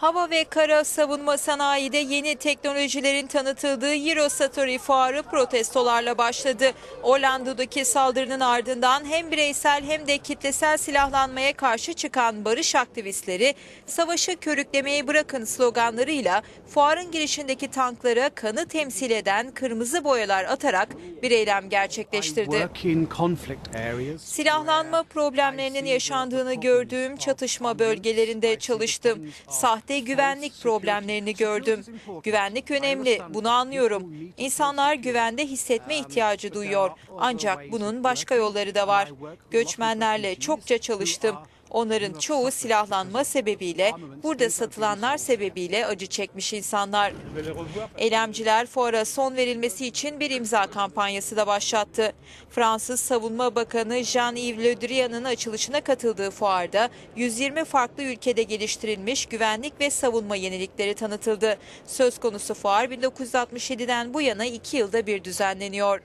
Hava ve kara savunma sanayide yeni teknolojilerin tanıtıldığı Eurosatory fuarı protestolarla başladı. Orlando'daki saldırının ardından hem bireysel hem de kitlesel silahlanmaya karşı çıkan barış aktivistleri savaşı körüklemeyi bırakın sloganlarıyla fuarın girişindeki tanklara kanı temsil eden kırmızı boyalar atarak bir eylem gerçekleştirdi. Silahlanma problemlerinin yaşandığını gördüğüm çatışma bölgelerinde çalıştım. Sahte güvenlik problemlerini gördüm. Güvenlik önemli, bunu anlıyorum. İnsanlar güvende hissetme ihtiyacı duyuyor. Ancak bunun başka yolları da var. Göçmenlerle çokça çalıştım. Onların çoğu silahlanma sebebiyle, burada satılanlar sebebiyle acı çekmiş insanlar. Eylemciler fuara son verilmesi için bir imza kampanyası da başlattı. Fransız Savunma Bakanı Jean-Yves Le Drian'ın açılışına katıldığı fuarda 120 farklı ülkede geliştirilmiş güvenlik ve savunma yenilikleri tanıtıldı. Söz konusu fuar 1967'den bu yana iki yılda bir düzenleniyor.